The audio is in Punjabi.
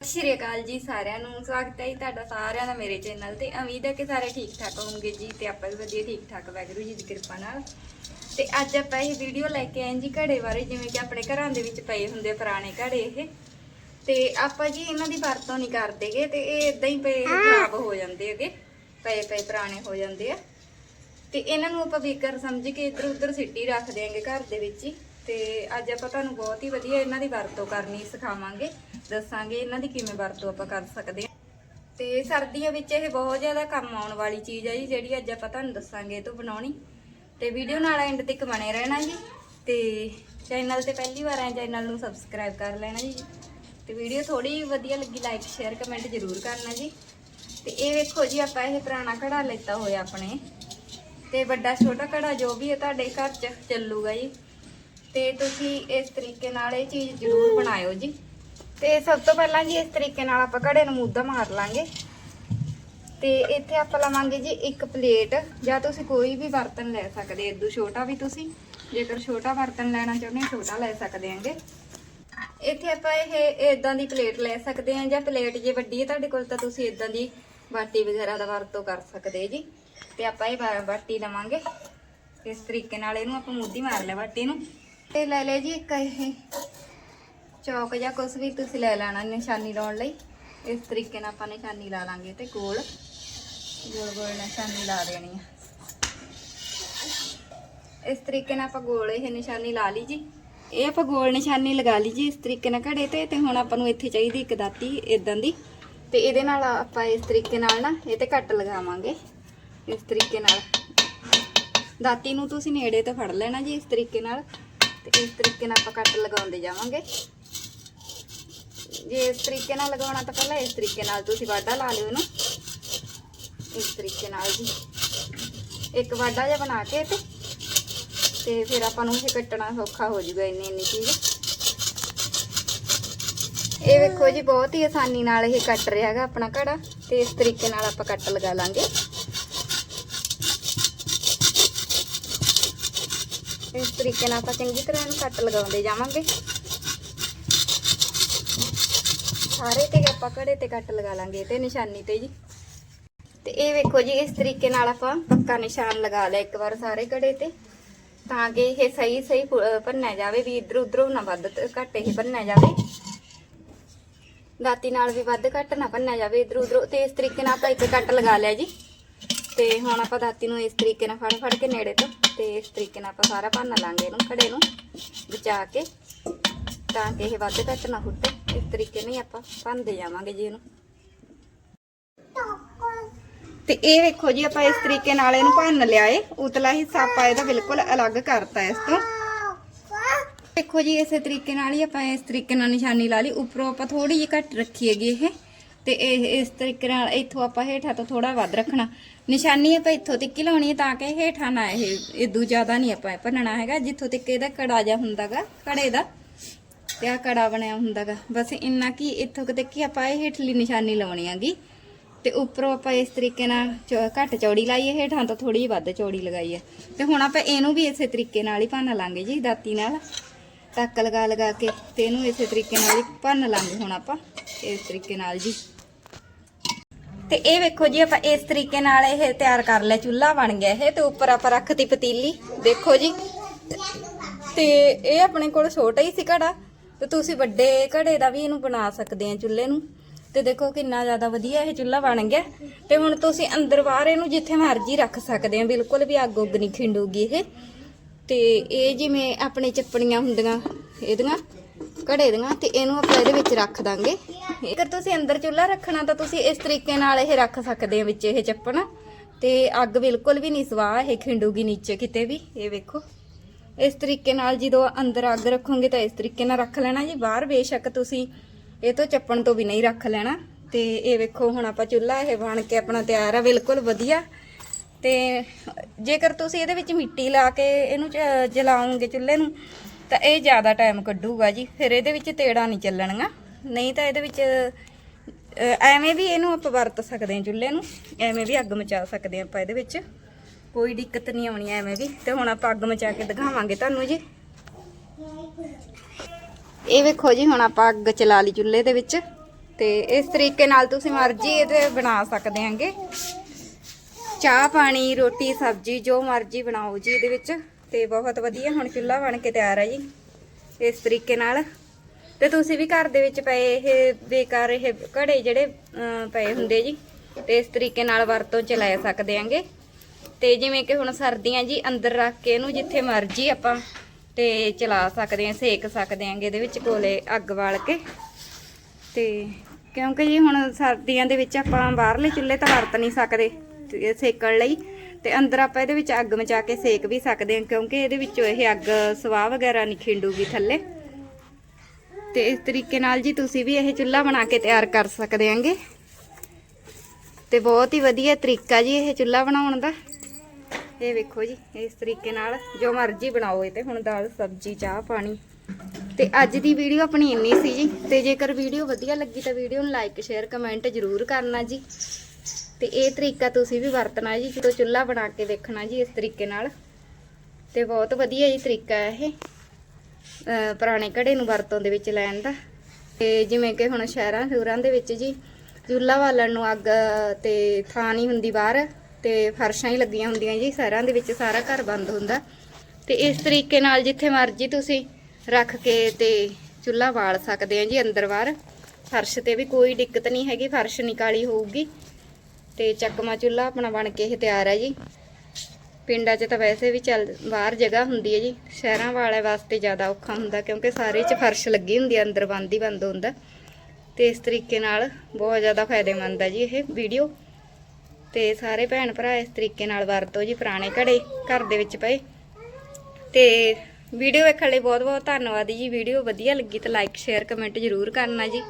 ਸਤਿ ਸ਼੍ਰੀ ਅਕਾਲ ਜੀ ਸਾਰਿਆਂ ਨੂੰ। ਸਵਾਗਤ ਹੈ ਜੀ ਤੁਹਾਡਾ ਸਾਰਿਆਂ ਦਾ ਮੇਰੇ ਚੈਨਲ ਤੇ। ਉਮੀਦ ਹੈ ਕਿ ਸਾਰੇ ਠੀਕ ਠਾਕ ਹੋਵੋਗੇ ਜੀ ਤੇ ਆਪਾਂ ਵੀ ਵਧੀਆ ਠੀਕ ਠਾਕ ਵਾਹਿਗੁਰੂ ਜੀ ਦੀ ਕਿਰਪਾ ਨਾਲ। ਤੇ ਅੱਜ ਆਪਾਂ ਇਹ ਵੀਡੀਓ ਲੈ ਕੇ ਆਏ ਜੀ ਘੜੇ ਬਾਰੇ, ਜਿਵੇਂ ਕਿ ਆਪਣੇ ਘਰਾਂ ਦੇ ਵਿੱਚ ਪਏ ਹੁੰਦੇ ਪੁਰਾਣੇ ਘੜੇ ਇਹ। ਤੇ ਆਪਾਂ ਜੀ ਇਹਨਾਂ ਦੀ ਵਰਤੋਂ ਨਹੀਂ ਕਰਦੇਗੇ ਤੇ ਇਹ ਇਦਾਂ ਹੀ ਪਏ ਖਰਾਬ ਹੋ ਜਾਂਦੇ ਹੈਗੇ। ਪਏ ਪਏ ਪੁਰਾਣੇ ਹੋ ਜਾਂਦੇ ਆ। ਤੇ ਇਹਨਾਂ ਨੂੰ ਆਪਾਂ ਬੇਕਰ ਸਮਝ ਕੇ ਇੱਧਰ ਉੱਧਰ ਸਿੱਟੀ ਰੱਖ ਦਿਆਂਗੇ ਘਰ ਦੇ ਵਿੱਚ ਹੀ। ਤੇ ਅੱਜ ਆਪਾਂ ਤੁਹਾਨੂੰ ਬਹੁਤ ਹੀ ਵਧੀਆ ਇਹਨਾਂ ਦੀ ਵਰਤੋਂ ਕਰਨੀ ਸਿਖਾਵਾਂਗੇ। ਦੱਸਾਂਗੇ ਇਹਨਾਂ ਦੀ ਕਿਵੇਂ ਵਰਤੋਂ ਆਪਾਂ ਕਰ ਸਕਦੇ ਹਾਂ। ਤੇ ਸਰਦੀਆਂ ਵਿੱਚ ਇਹ ਬਹੁਤ ਜ਼ਿਆਦਾ ਕੰਮ ਆਉਣ ਵਾਲੀ ਚੀਜ਼ ਹੈ ਜੀ, ਜਿਹੜੀ ਅੱਜ ਆਪਾਂ ਤੁਹਾਨੂੰ ਦੱਸਾਂਗੇ ਇਹ ਤੋਂ ਬਣਾਉਣੀ। ਤੇ ਵੀਡੀਓ ਨਾਲ ਐਂਡ ਤੱਕ ਬਣੇ ਰਹਿਣਾ ਜੀ। ਤੇ ਚੈਨਲ ਤੇ ਪਹਿਲੀ ਵਾਰ ਆਏ ਚੈਨਲ ਨੂੰ ਸਬਸਕ੍ਰਾਈਬ ਕਰ ਲੈਣਾ ਜੀ। ਤੇ ਵੀਡੀਓ ਥੋੜੀ ਵਧੀਆ ਲੱਗੀ ਲਾਈਕ ਸ਼ੇਅਰ ਕਮੈਂਟ ਜ਼ਰੂਰ ਕਰਨਾ ਜੀ। ਤੇ ਇਹ ਵੇਖੋ ਜੀ, ਆਪਾਂ ਇਹ ਪੁਰਾਣਾ ਘੜਾ ਲੈਤਾ ਹੋਇਆ ਆਪਣੇ। ਤੇ ਵੱਡਾ, ਛੋਟਾ ਘੜਾ ਜੋ ਵੀ ਹੈ ਤੁਹਾਡੇ ਘਰ 'ਚ ਚੱਲੂਗਾ ਜੀ। ਤੇ ਤੁਸੀਂ ਇਸ ਤਰੀਕੇ ਨਾਲ ਇਹ ਚੀਜ਼ ਜ਼ਰੂਰ ਬਣਾਇਓ ਜੀ। ਤੇ ਸਭ ਤੋਂ ਪਹਿਲਾਂ ਜੀ ਇਸ ਤਰੀਕੇ ਨਾਲ ਆਪਾਂ ਘੜੇ ਨੂੰ ਮੁੱਦਾ ਮਾਰ ਲਾਂਗੇ। ਤੇ ਇੱਥੇ ਆਪਾਂ ਲਵਾਂਗੇ ਜੀ ਇੱਕ ਪਲੇਟ, ਜਾਂ ਤੁਸੀਂ ਕੋਈ ਵੀ ਬਰਤਨ ਲੈ ਸਕਦੇ ਇਦੋਂ ਛੋਟਾ ਵੀ ਤੁਸੀਂ, ਜੇਕਰ ਛੋਟਾ ਬਰਤਨ ਲੈਣਾ ਚਾਹੁੰਦੇ ਹੋ, ਛੋਟਾ ਲੈ ਸਕਦੇ ਆਂਗੇ ਇੱਥੇ ਆਪਾਂ ਇਹ, ਇਦਾਂ ਦੀ ਪਲੇਟ ਲੈ ਸਕਦੇ ਹਾਂ, ਜਾਂ ਪਲੇਟ ਜੇ ਵੱਡੀ ਹੈ ਤੁਹਾਡੇ ਕੋਲ, ਤਾਂ ਤੁਸੀਂ ਇਦਾਂ ਦੀ ਬਾਟੀ ਵਗੈਰਾ ਦਾ ਵਰਤੋਂ ਕਰ ਸਕਦੇ ਜੀ। ਤੇ ਆਪਾਂ ਇਹ ਬਾਟੀ ਲਵਾਂਗੇ। ਇਸ ਤਰੀਕੇ ਨਾਲ ਇਹਨੂੰ ਆਪਾਂ ਮੁੱਦੀ ਮਾਰ ਲਿਆ ਬਾਟੀ ਨੂੰ। ਤੇ ਲੈ ਲਿਆ ਜੀ ਇੱਕ ਇਹ ਚੌਕ ਜਾਂ ਕੁਛ ਵੀ ਤੁਸੀਂ ਲੈ ਲੈਣਾ ਨਿਸ਼ਾਨੀ ਲਾਉਣ ਲਈ। ਇਸ ਤਰੀਕੇ ਨਾਲ ਆਪਾਂ ਨਿਸ਼ਾਨੀ ਲਾ ਲਾਂਗੇ ਤੇ ਗੋਲ। ਗੋਲ ਗੋਲ ਨਿਸ਼ਾਨੀ ਲਾ ਦੇਣੀ ਆ। ਇਸ ਤਰੀਕੇ ਨਾਲ ਆਪਾਂ ਗੋਲ ਇਹ ਨਿਸ਼ਾਨੀ ਲਾ ਲਈ ਜੀ। ਇਹ ਆਪਾਂ ਗੋਲ ਨਿਸ਼ਾਨੀ ਲਗਾ ਲਈ ਜੀ ਇਸ ਤਰੀਕੇ ਨਾਲ ਘੜੇ ਤੇ ਤੇ ਹੁਣ ਆਪਾਂ ਨੂੰ ਇੱਥੇ ਚਾਹੀਦੀ ਇੱਕ ਦਾਤੀ ਇਦਾਂ ਦੀ। ਤੇ ਇਹਦੇ ਨਾਲ ਆਪਾਂ ਇਸ ਤਰੀਕੇ ਨਾਲ ਨਾ ਇਹ ਤੇ ਕੱਟ ਲਗਾਵਾਂਗੇ। ਇਸ ਤਰੀਕੇ ਨਾਲ। ਦਾਤੀ ਨੂੰ ਤੁਸੀਂ ਨੇੜੇ ਤੋਂ ਫੜ ਲੈਣਾ ਜੀ ਇਸ ਤਰੀਕੇ ਨਾਲ। ਤੇ ਇਸ ਤਰੀਕੇ ਨਾਲ ਆਪਾਂ ਕੱਟ ਲਗਾਉਂਦੇ ਜਾਵਾਂਗੇ। ਜੇ ਇਸ ਤਰੀਕੇ ਨਾਲ ਲਗਾਉਣਾ ਤਾਂ ਪਹਿਲਾਂ ਇਸ ਤਰੀਕੇ ਨਾਲ ਤੁਸੀਂ ਵਾਢਾ ਲਾ ਲਿਓ ਇਹਨੂੰ। ਇਸ ਤਰੀਕੇ ਨਾਲ ਜੀ। ਇੱਕ ਵਾਢਾ ਜਿਹਾ ਬਣਾ ਕੇ ਤੇ ਤੇ ਫਿਰ ਆਪਾਂ ਨੂੰ ਇਹ ਕੱਟਣਾ ਸੌਖਾ ਹੋ ਜਾਊਗਾ ਇੰਨੀ ਇੰਨੀ ਚੀਜ਼। ਇਹ ਵੇਖੋ ਜੀ, ਬਹੁਤ ਹੀ ਆਸਾਨੀ ਨਾਲ ਇਹ ਕੱਟ ਰਿਹਾ ਹੈਗਾ ਆਪਣਾ ਘੜਾ, ਤੇ ਇਸ ਤਰੀਕੇ ਨਾਲ ਆਪਾਂ ਕੱਟ ਲਗਾ ਲਾਂਗੇ। ਇਸ ਤਰੀਕੇ ਨਾਲ ਆਪਾਂ ਚੰਗੀ ਤਰ੍ਹਾਂ ਇਹਨੂੰ ਕੱਟ ਲਗਾਉਂਦੇ ਜਾਵਾਂਗੇ। ਸਾਰੇ ਤੇ ਆਪਾਂ ਘੜੇ ਤੇ ਕੱਟ ਲਗਾ ਲਾਂਗੇ ਤੇ ਨਿਸ਼ਾਨੀ ਤੇ ਜੀ। ਤੇ ਇਹ ਵੇਖੋ ਜੀ, ਇਸ ਤਰੀਕੇ ਨਾਲ ਆਪਾਂ ਪੱਕਾ ਨਿਸ਼ਾਨ ਲਗਾ ਲਿਆ ਇੱਕ ਵਾਰ ਸਾਰੇ ਘੜੇ ਤੇ। ਤਾਂ ਕਿ ਇਹ ਸਹੀ ਸਹੀ ਭੰਨਿਆ ਜਾਵੇ ਵੀ ਇਧਰ ਉਧਰੋਂ ਨਾ ਵੱਧ ਘੱਟ ਇਹ ਭੰਨਿਆ ਜਾਵੇ। ਦਾਤੀ ਨਾਲ ਵੀ ਵੱਧ ਘੱਟ ਨਾ ਭੰਨਿਆ ਜਾਵੇ ਇਧਰ ਉਧਰੋਂ। ਤੇ ਇਸ ਤਰੀਕੇ ਨਾਲ ਆਪਾਂ ਇੱਕ ਕੱਟ ਲਗਾ ਲਿਆ ਜੀ। ਤੇ ਹੁਣ ਆਪਾਂ ਦਾਤੀ ਨੂੰ ਇਸ ਤਰੀਕੇ ਨਾਲ ਫੜ ਫੜ ਕੇ ਨੇੜੇ ਤੋਂ ਤੇ ਇਸ ਤਰੀਕੇ ਨਾਲ ਆਪਾਂ ਸਾਰਾ ਭੰਨ ਲਾਂਗੇ ਇਹਨੂੰ ਘੜੇ ਨੂੰ ਬਚਾ ਕੇ। ਤਾਂ ਕਿ ਇਹ ਵੱਧ ਘੱਟ ਨਾ ਫੁੱਟੇ। ਇਸ ਤਰੀਕੇ ਨਾਲ ਆਪਾਂ ਭੰਨਦੇ ਜਾਵਾਂਗੇ ਜੀ ਇਹਨੂੰ। ਤੇ ਇਹ ਵੇਖੋ ਜੀ, ਆਪਾਂ ਇਸ ਤਰੀਕੇ ਨਾਲ ਇਹਨੂੰ ਭੰਨ ਲਿਆ ਏ। ਉਤਲਾ ਹਿੱਸਾ ਆਪਾਂ ਇਹਦਾ ਬਿਲਕੁਲ ਅਲੱਗ ਕਰਤਾ ਇਸ ਤੋਂ। ਦੇਖੋ ਜੀ, ਇਸੇ ਤਰੀਕੇ ਨਾਲ ਹੀ ਆਪਾਂ ਇਸ ਤਰੀਕੇ ਨਾਲ ਨਿਸ਼ਾਨੀ ਲਾ ਲਈ। ਉੱਪਰੋਂ ਆਪਾਂ ਥੋੜੀ ਜਿਹੀ ਘੱਟ ਰੱਖੀ ਹੈਗੀ ਇਹ। ਤੇ ਇਹ ਇਸ ਤਰੀਕੇ ਨਾਲ ਇੱਥੋਂ ਆਪਾਂ ਹੇਠਾਂ ਤੋਂ ਥੋੜਾ ਵੱਧ ਰੱਖਣਾ। ਨਿਸ਼ਾਨੀ ਆਪਾਂ ਇੱਥੋਂ ਤੱਕ ਹੀ ਲਾਉਣੀ ਹੈ ਤਾਂ ਕਿ ਹੇਠਾਂ ਨਾ ਇਹ ਇਦੂ ਜ਼ਿਆਦਾ ਨਹੀਂ ਆਪਾਂ ਭੰਨਣਾ ਹੈਗਾ। ਜਿੱਥੋਂ ਤੱਕ ਇਹਦਾ ਕੜਾ ਜਾ ਹੁੰਦਾਗਾ, ਕੜੇ ਦਾ। ਤੇ ਆ ਕੜਾ ਬਣਿਆ ਹੁੰਦਾਗਾ। ਬਸ ਇੰਨਾ ਕੀ, ਇੱਥੋਂ ਤੱਕ ਹੀ ਆਪਾਂ ਇਹ ਹੇਠਲੀ ਨਿਸ਼ਾਨੀ ਲਾਉਣੀ ਹੈਗੀ ਤੇ ਉੱਪਰੋਂ ਆਪਾਂ ਇਸ ਤਰੀਕੇ ਨਾਲ ਘੱਟ ਚੌੜੀ ਲਾਈਏ, ਹੇਠਾਂ ਤੋਂ ਥੋੜੀ ਜਿਹੀ ਵੱਧ ਚੌੜੀ ਲਗਾਈ ਹੈ ਤੇ ਹੁਣ ਆਪਾਂ ਇਹਨੂੰ ਵੀ ਇਸੇ ਤਰੀਕੇ ਨਾਲ ਹੀ ਭੰਨ ਲਾਂਗੇ ਜੀ, ਦਾਤੀ ਨਾਲ। ਟੱਕ ਲਗਾ ਲਗਾ ਕੇ ਤੇ ਇਹਨੂੰ ਇਸੇ ਤਰੀਕੇ ਨਾਲ ਹੀ ਭੰਨ ਲਾਂਗੇ ਹੁਣ ਆਪਾਂ, ਇਸ ਤਰੀਕੇ ਨਾਲ ਜੀ। ਤੇ ਇਹ ਵੇਖੋ ਜੀ, ਆਪਾਂ ਇਸ ਤਰੀਕੇ ਨਾਲ ਇਹ ਤਿਆਰ ਕਰ ਲਿਆ, ਚੁੱਲ੍ਹਾ ਬਣ ਗਿਆ ਇਹ ਤੇ ਉੱਪਰ ਆਪਾਂ ਰੱਖਤੀ ਪਤੀਲੀ। ਦੇਖੋ ਜੀ, ਤੇ ਇਹ ਆਪਣੇ ਕੋਲ ਛੋਟਾ ਹੀ ਸੀ ਘੜਾ ਤੇ ਤੁਸੀਂ ਵੱਡੇ ਘੜੇ ਦਾ ਵੀ ਇਹਨੂੰ ਬਣਾ ਸਕਦੇ ਆ ਚੁੱਲ੍ਹੇ ਨੂੰ। ਤੇ ਦੇਖੋ ਕਿੰਨਾ ਜ਼ਿਆਦਾ ਵਧੀਆ ਇਹ ਚੁੱਲ੍ਹਾ ਬਣ ਗਿਆ। ਤੇ ਹੁਣ ਤੁਸੀਂ ਅੰਦਰ ਬਾਹਰ ਇਹਨੂੰ ਜਿੱਥੇ ਮਰਜ਼ੀ ਰੱਖ ਸਕਦੇ ਆ, ਬਿਲਕੁਲ ਵੀ ਅੱਗ ਉੱਗ ਨਹੀਂ ਖਿੰਡੂਗੀ ਇਹ। ਤੇ ਇਹ ਜਿਵੇਂ ਆਪਣੇ ਚੱਪਣੀਆਂ ਹੁੰਦੀਆਂ, ਇਹਦੀਆਂ, ਘੜੇ ਦੀਆਂ, ਤੇ ਇਹਨੂੰ ਆਪਾਂ ਇਹਦੇ ਵਿੱਚ ਰੱਖ ਦਾਂਗੇ। ਜੇਕਰ ਤੁਸੀਂ ਅੰਦਰ ਚੁੱਲ੍ਹਾ ਰੱਖਣਾ ਤਾਂ ਤੁਸੀਂ ਇਸ ਤਰੀਕੇ ਨਾਲ ਇਹ ਰੱਖ ਸਕਦੇ ਆ ਵਿੱਚ ਇਹ ਚੱਪਣ ਤੇ ਅੱਗ ਬਿਲਕੁਲ ਵੀ ਨਹੀਂ ਸਵਾਹ, ਇਹ ਖਿੰਡੂਗੀ ਨੀਚੇ ਕਿਤੇ ਵੀ, ਇਹ ਵੇਖੋ। ਇਸ ਤਰੀਕੇ ਨਾਲ ਜਦੋਂ ਅੰਦਰ ਅੱਗ ਰੱਖੋਗੇ ਤਾਂ ਇਸ ਤਰੀਕੇ ਨਾਲ ਰੱਖ ਲੈਣਾ ਜੀ। ਬਾਹਰ ਬੇਸ਼ੱਕ ਤੁਸੀਂ ਇਹ ਤੋਂ ਚੱਪਣ ਤੋਂ ਵੀ ਨਹੀਂ ਰੱਖ ਲੈਣਾ। ਤੇ ਇਹ ਵੇਖੋ, ਹੁਣ ਆਪਾਂ ਚੁੱਲ੍ਹਾ ਇਹ ਬਣ ਕੇ ਆਪਣਾ ਤਿਆਰ ਆ, ਬਿਲਕੁਲ ਵਧੀਆ। ਤੇ ਜੇਕਰ ਤੁਸੀਂ ਇਹਦੇ ਵਿੱਚ ਮਿੱਟੀ ਲਾ ਕੇ ਇਹਨੂੰ ਜ- ਜਲਾਓਗੇ ਚੁੱਲ੍ਹੇ ਨੂੰ, ਤਾਂ ਇਹ ਜ਼ਿਆਦਾ ਟਾਈਮ ਕੱਢੂਗਾ ਜੀ। ਫਿਰ ਇਹਦੇ ਵਿੱਚ ਤੇੜਾ ਨਹੀਂ ਚੱਲਣਗਾ ਨਹੀਂ ਤਾਂ ਇਹਦੇ ਵਿੱਚ ਐਵੇਂ ਵੀ ਇਹਨੂੰ ਆਪਾਂ ਵਰਤ ਸਕਦੇ ਹਾਂ ਚੁੱਲ੍ਹੇ ਨੂੰ। ਐਵੇਂ ਵੀ ਅੱਗ ਮਚਾ ਸਕਦੇ ਹਾਂ ਆਪਾਂ ਇਹਦੇ ਵਿੱਚ। ਕੋਈ ਦਿੱਕਤ ਨਹੀਂ ਆਉਣੀ ਐਵੇਂ ਵੀ, ਤੇ ਹੁਣ ਆਪਾਂ ਅੱਗ ਮਚਾ ਕੇ ਦਿਖਾਵਾਂਗੇ ਤੁਹਾਨੂੰ ਜੀ। ਇਹ ਵੇਖੋ ਜੀ, ਹੁਣ ਆਪਾਂ ਅੱਗ ਚਲਾ ਲਈ ਚੁੱਲ੍ਹੇ ਦੇ ਵਿੱਚ, ਤੇ ਇਸ ਤਰੀਕੇ ਨਾਲ ਤੁਸੀਂ ਮਰਜ਼ੀ ਇਹਦੇ ਬਣਾ ਸਕਦੇ ਆਂਗੇ ਚਾਹ ਪਾਣੀ, ਰੋਟੀ, ਸਬਜ਼ੀ, ਜੋ ਮਰਜ਼ੀ ਬਣਾਓ ਜੀ ਇਹਦੇ ਵਿੱਚ, ਤੇ ਬਹੁਤ ਵਧੀਆ ਹੁਣ ਚੁੱਲ੍ਹਾ ਬਣ ਕੇ ਤਿਆਰ ਹੈ ਜੀ, ਇਸ ਤਰੀਕੇ ਨਾਲ। ਤੇ ਤੁਸੀਂ ਵੀ ਘਰ ਦੇ ਵਿੱਚ ਪਏ ਇਹ ਬੇਕਾਰ ਇਹ ਘੜੇ ਜਿਹੜੇ ਪਏ ਹੁੰਦੇ ਜੀ, ਤੇ ਇਸ ਤਰੀਕੇ ਨਾਲ ਵਰਤੋਂ ਚ ਲੈ ਸਕਦੇ ਆਂਗੇ ਤੇ ਜਿਵੇਂ ਕਿ ਹੁਣ ਸਰਦੀਆਂ ਜੀ ਅੰਦਰ ਰੱਖ ਕੇ ਇਹਨੂੰ ਜਿੱਥੇ ਮਰਜ਼ੀ ਆਪਾਂ ਤੇ ਚਲਾ ਸਕਦੇ ਆਂ ਸੇਕ ਸਕਦੇ ਆਂਗੇ ਇਹਦੇ ਵਿੱਚ ਕੋਲੇ ਅੱਗ ਬਾਲ ਕੇ। ਤੇ ਕਿਉਂਕਿ ਜੀ ਹੁਣ ਸਰਦੀਆਂ ਦੇ ਵਿੱਚ ਆਪਾਂ ਬਾਹਰਲੇ ਚੁੱਲ੍ਹੇ ਤਾਂ ਵਰਤ ਨਹੀਂ ਸਕਦੇ ਸੇਕਣ ਲਈ। ਤੇ ਅੰਦਰ ਆਪਾਂ ਇਹਦੇ ਵਿੱਚ ਅੱਗ ਮਚਾ ਕੇ ਸੇਕ ਵੀ ਸਕਦੇ ਹਾਂ, ਕਿਉਂਕਿ ਇਹਦੇ ਵਿੱਚੋਂ ਇਹ ਅੱਗ ਸਵਾਹ ਵਗੈਰਾ ਨਹੀਂ ਖਿੰਡੂਗੀ ਥੱਲੇ। ਤੇ ਇਸ ਤਰੀਕੇ ਨਾਲ ਜੀ ਤੁਸੀਂ ਵੀ ਇਹ ਚੁੱਲ੍ਹਾ ਬਣਾ ਕੇ ਤਿਆਰ ਕਰ ਸਕਦੇ ਆਂਗੇ ਤੇ ਬਹੁਤ ਹੀ ਵਧੀਆ ਤਰੀਕਾ ਜੀ ਇਹ ਚੁੱਲ੍ਹਾ ਬਣਾਉਣ ਦਾ। ਇਹ ਵੇਖੋ ਜੀ, ਇਸ ਤਰੀਕੇ ਨਾਲ ਜੋ ਮਰਜ਼ੀ ਬਣਾਓ ਇਹ ਤੇ। ਹੁਣ ਦਾਲ, ਸਬਜ਼ੀ, ਚਾਹ, ਪਾਣੀ। ਤੇ ਅੱਜ ਦੀ ਵੀਡੀਓ ਆਪਣੀ ਇੰਨੀ ਸੀ ਜੀ। ਤੇ ਜੇਕਰ ਵੀਡੀਓ ਵਧੀਆ ਲੱਗੀ ਤਾਂ ਵੀਡੀਓ ਨੂੰ ਲਾਈਕ ਸ਼ੇਅਰ ਕਮੈਂਟ ਜ਼ਰੂਰ ਕਰਨਾ ਜੀ। ਤੇ ਇਹ ਤਰੀਕਾ ਤੁਸੀਂ ਵੀ ਵਰਤਣਾ ਜੀ, ਜਦੋਂ ਚੁੱਲ੍ਹਾ ਬਣਾ ਕੇ ਦੇਖਣਾ ਜੀ, ਇਸ ਤਰੀਕੇ ਨਾਲ। ਤੇ ਬਹੁਤ ਵਧੀਆ ਜੀ ਤਰੀਕਾ ਹੈ ਇਹ। ਪੁਰਾਣੇ ਘੜੇ ਨੂੰ ਵਰਤੋਂ ਦੇ ਵਿੱਚ ਲੈਣ ਦਾ। ਤੇ ਜਿਵੇਂ ਕਿ ਹੁਣ ਸ਼ਹਿਰਾਂ ਸ਼ੂਰਾਂ ਦੇ ਵਿੱਚ ਜੀ, ਚੁੱਲ੍ਹਾ ਵਾਲਣ ਨੂੰ ਅੱਗ ਤੇ ਥਾਂ ਨਹੀਂ ਹੁੰਦੀ ਬਾਹਰ। ਤੇ ਫਰਸ਼ਾਂ ਹੀ ਲੱਗੀਆਂ ਹੁੰਦੀਆਂ ਜੀ ਸ਼ਹਿਰਾਂ ਦੇ ਵਿੱਚ, ਸਾਰਾ ਘਰ ਬੰਦ ਹੁੰਦਾ। ਤੇ ਇਸ ਤਰੀਕੇ ਨਾਲ ਜਿੱਥੇ ਮਰਜ਼ੀ ਤੁਸੀਂ ਰੱਖ ਕੇ ਤੇ ਚੁੱਲ੍ਹਾ ਬਾਲ ਸਕਦੇ ਆ ਜੀ ਅੰਦਰ ਬਾਹਰ। ਫਰਸ਼ ਤੇ ਵੀ ਕੋਈ ਦਿੱਕਤ ਨਹੀਂ ਹੈਗੀ, ਫਰਸ਼ ਨਿਕਾਲੀ ਹੋਊਗੀ। ਤੇ ਚੱਕਮਾ ਚੁੱਲ੍ਹਾ ਆਪਣਾ ਬਣ ਕੇ ਇਹ ਤਿਆਰ ਹੈ ਜੀ। ਪਿੰਡਾਂ 'ਚ ਤਾਂ ਵੈਸੇ ਵੀ ਚੱਲ, ਬਾਹਰ ਜਗ੍ਹਾ ਹੁੰਦੀ ਹੈ ਜੀ। ਸ਼ਹਿਰਾਂ ਵਾਲੇ ਵਾਸਤੇ ਜ਼ਿਆਦਾ ਔਖਾ ਹੁੰਦਾ, ਕਿਉਂਕਿ ਸਾਰੇ 'ਚ ਫਰਸ਼ ਲੱਗੀ ਹੁੰਦੀ ਹੈ, ਅੰਦਰ ਬੰਦ ਹੀ ਬੰਦ ਹੁੰਦਾ। ਤੇ ਇਸ ਤਰੀਕੇ ਨਾਲ ਬਹੁਤ ਜ਼ਿਆਦਾ ਫਾਇਦੇਮੰਦ ਹੈ ਜੀ ਇਹ ਵੀਡੀਓ। ਤੇ ਸਾਰੇ ਭੈਣ ਭਰਾ ਇਸ ਤਰੀਕੇ ਨਾਲ ਵਰਤੋ ਜੀ ਪੁਰਾਣੇ ਘੜੇ ਘਰ ਦੇ ਵਿੱਚ ਪਏ। ਤੇ ਵੀਡੀਓ ਵੇਖਣ ਲਈ ਬਹੁਤ ਬਹੁਤ ਧੰਨਵਾਦ ਜੀ। ਵੀਡੀਓ ਵਧੀਆ ਲੱਗੀ ਤਾਂ ਲਾਈਕ ਸ਼ੇਅਰ ਕਮੈਂਟ ਜ਼ਰੂਰ ਕਰਨਾ ਜੀ।